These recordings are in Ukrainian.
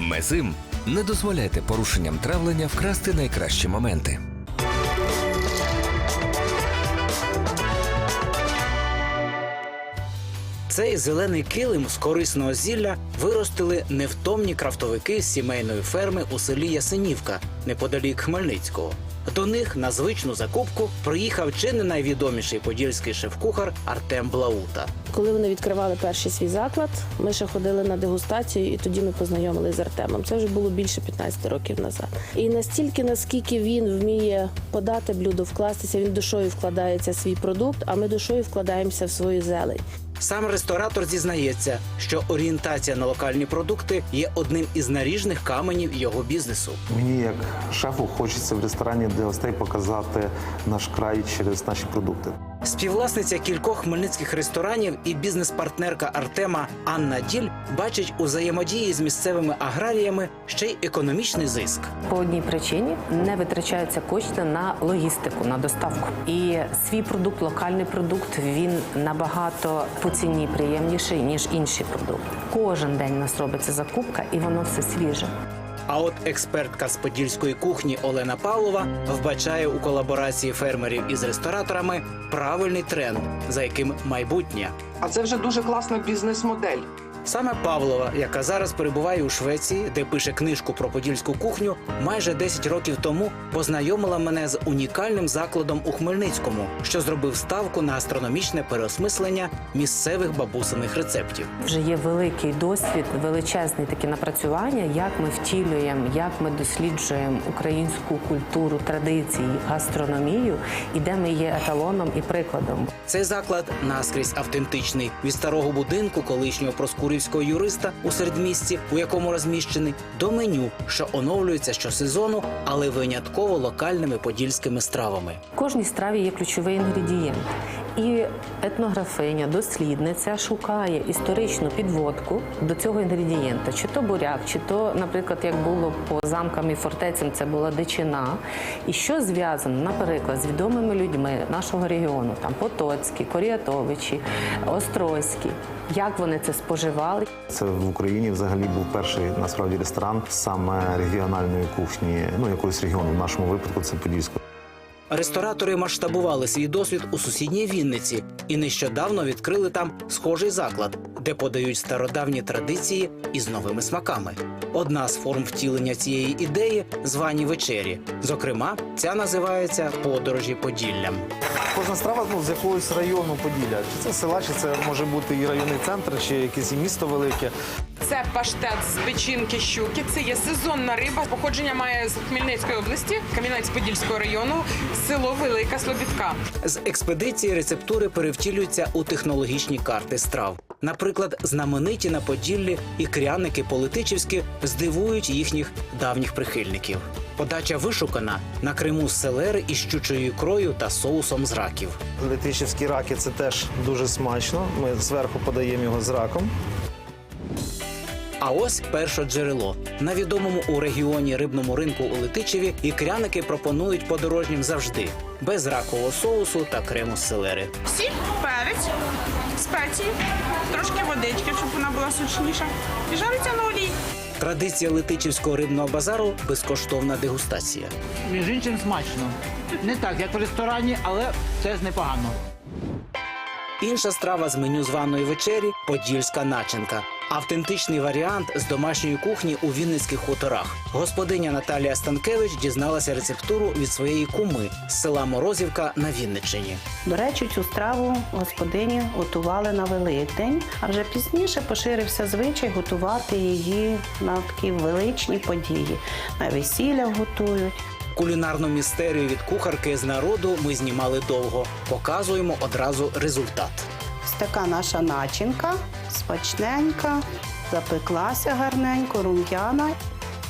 Мезим не дозволяйте порушенням травлення вкрасти найкращі моменти. Цей зелений килим з корисного зілля виростили невтомні крафтовики з сімейної ферми у селі Ясенівка, неподалік Хмельницького. До них на звичну закупку приїхав чи не найвідоміший подільський шеф-кухар Артем Блаута. Коли вони відкривали перший свій заклад, ми ще ходили на дегустацію, і тоді ми познайомилися з Артемом. Це вже було більше 15 років назад. І настільки, наскільки він вміє подати блюдо, вкластися, він душою вкладається в свій продукт, а ми душою вкладаємося в свою зелень. Сам ресторатор зізнається, що орієнтація на локальні продукти є одним із наріжних каменів його бізнесу. Мені як шефу хочеться в ресторані для гостей показати наш край через наші продукти. Співвласниця кількох хмельницьких ресторанів і бізнес-партнерка Артема Анна Діль бачить у взаємодії з місцевими аграріями ще й економічний зиск. По одній причині не витрачаються кошти на логістику, на доставку. І свій продукт, локальний продукт, він набагато по ціні приємніший ніж інші продукти. Кожен день у нас робиться закупка, і воно все свіже. А от експертка з подільської кухні Олена Павлова вбачає у колаборації фермерів із рестораторами правильний тренд, за яким майбутнє. А це вже дуже класна бізнес-модель. Саме Павлова, яка зараз перебуває у Швеції, де пише книжку про подільську кухню, майже 10 років тому познайомила мене з унікальним закладом у Хмельницькому, що зробив ставку на астрономічне переосмислення місцевих бабусиних рецептів. Вже є великий досвід, величезні такі напрацювання, як ми втілюємо, як ми досліджуємо українську культуру, традиції, гастрономію, і де ми є еталоном і прикладом. Цей заклад наскрізь автентичний від старого будинку колишнього проскурівського юриста у середмісті, у якому розміщений, до меню, що оновлюється щосезону, але винятково локальними подільськими стравами. Кожній страві є ключовий інгредієнт. І етнографиня, дослідниця шукає історичну підводку до цього інгредієнта, чи то буряк, чи то, наприклад, як було по замкам і фортецям, це була дичина. І що зв'язано, наприклад, з відомими людьми нашого регіону, там Потоцькі, Коріатовичі, Острозькі, як вони це споживали. Це в Україні взагалі був перший насправді ресторан саме регіональної кухні, ну якогось регіону. В нашому випадку це Подільського. Ресторатори масштабували свій досвід у сусідній Вінниці і нещодавно відкрили там схожий заклад, де подають стародавні традиції із новими смаками. Одна з форм втілення цієї ідеї звані вечері. Зокрема, ця називається подорожі Поділлям. Кожна страва ну, з якогось району Поділля. Чи це села, чи це може бути і районний центр, чи якесь і місто велике. Це паштет з печінки щуки. Це є сезонна риба. Походження має з Хмельницької області, Кам'янець-Подільського району, село Велика Слобідка. З експедиції рецептури перевтілюються у технологічні карти страв. Наприклад, знамениті на Поділлі ікряники политичівські здивують їхніх давніх прихильників. Подача вишукана на Криму з селери із щучою ікрою та соусом з раків. Летичівські раки це теж дуже смачно. Ми зверху подаємо його з раком. А ось перше джерело. На відомому у регіоні рибному ринку у Летичеві ікряники пропонують подорожнім завжди без ракового соусу та крему з селери. Сіль, перець, спеції, трошки водички, щоб вона була сочніша. І жариться на олії. Традиція Летичівського рибного базару безкоштовна дегустація. Між іншим смачно. Не так, як в ресторані, але це ж непогано. Інша страва з меню званої вечері подільська начинка. Автентичний варіант з домашньої кухні у Вінницьких хуторах. Господиня Наталія Станкевич дізналася рецептуру від своєї куми з села Морозівка на Вінниччині. До речі, цю страву господині готували на Великдень, а вже пізніше поширився звичай готувати її на такі величні події. На весіллях готують. Кулінарну містерію від кухарки з народу ми знімали довго. Показуємо одразу результат. Ось така наша начинка, смачненька, запеклася гарненько, рум'яна.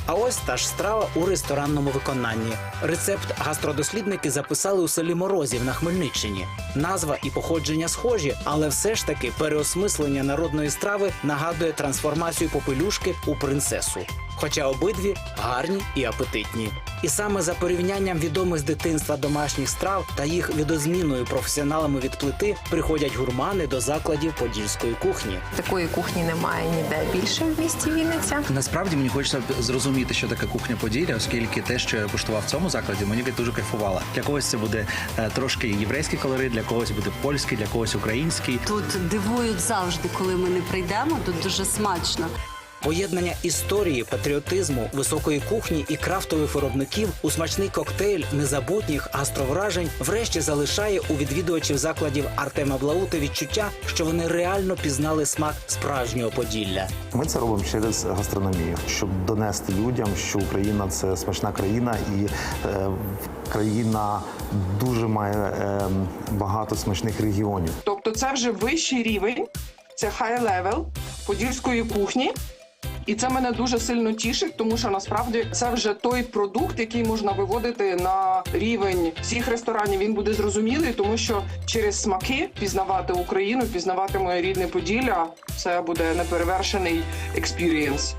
А ось та ж страва у ресторанному виконанні. Рецепт гастродослідники записали у селі Морозів на Хмельниччині. Назва і походження схожі, але все ж таки переосмислення народної страви нагадує трансформацію попелюшки у принцесу. Хоча обидві гарні і апетитні. І саме за порівнянням відомих з дитинства домашніх страв та їх відозміною професіоналами від плити приходять гурмани до закладів подільської кухні. Такої кухні немає ніде більше в місті Вінниця. Насправді мені хочеться зрозуміти, що таке кухня Поділля, оскільки те, що я куштував в цьому закладі, мені дуже кайфувало. Для когось це буде е, трошки єврейський колорит, для когось буде польський, для когось український. Тут дивують завжди, коли ми не прийдемо. Тут дуже смачно. Поєднання історії, патріотизму, високої кухні і крафтових виробників у смачний коктейль незабутніх гастровражень врешті залишає у відвідувачів закладів Артема Блаута відчуття, що вони реально пізнали смак справжнього Поділля. Ми це робимо через гастрономію, щоб донести людям, що Україна це смачна країна, і е, країна дуже має е, багато смачних регіонів. Тобто це вже вищий рівень, це хай левел подільської кухні. І це мене дуже сильно тішить, тому що насправді це вже той продукт, який можна виводити на рівень всіх ресторанів. Він буде зрозумілий, тому що через смаки пізнавати Україну, пізнавати моє рідне Поділля, це буде неперевершений експірієнс.